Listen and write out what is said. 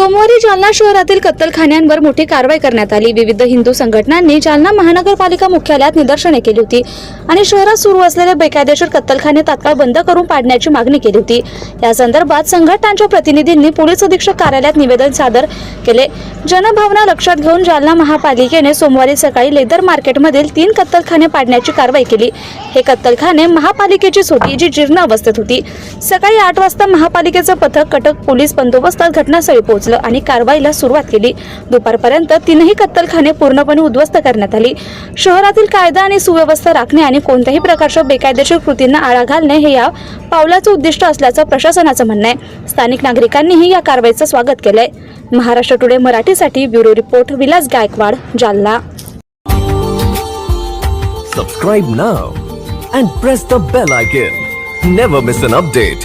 सोमवारी जालना शहरातील कत्तलखान्यांवर मोठी कारवाई करण्यात आली. विविध हिंदू संघटनांनी जालना महानगरपालिका मुख्यालयात निदर्शने केली होती आणि शहरात सुरू असलेले बेकायदेशीर कत्तलखाने तात्काळ बंद करून पाडण्याची मागणी केली होती. या संदर्भात संघटनांच्या प्रतिनिधींनी पोलीस अधीक्षक कार्यालयात निवेदन सादर केले. जनभावना लक्षात घेऊन जालना महापालिकेने सोमवारी सकाळी लेदर मार्केटमधील तीन कत्तलखाने पाडण्याची कारवाई केली. हे कत्तलखाने महापालिकेचीच होती जी जीर्ण अवस्थेत होती. सकाळी आठ वाजता महापालिकेचं पथक कटक पोलीस बंदोबस्तात घटनास्थळी पोहोचले. आणि कारवाईला सुरुवात केली. दुपारपर्यंत तीनही कत्तलखाने पूर्णपणे उद्ध्वस्त करण्यात आली. शहरातील कायदा आणि सुव्यवस्था राखणे आणि कोणत्याही प्रकारच्या बेकायदेशीर कृतींना आळा घालणे हे या पावलाचं उद्दिष्ट असल्याचं प्रशासनाचं म्हणणं आहे. स्थानिक नागरिकांनीही या कारवाईचं स्वागत केलंय. महाराष्ट्र टुडे मराठीसाठी bureau report Vilas Gaikwad Jalna. Subscribe now and press the bell icon never miss an update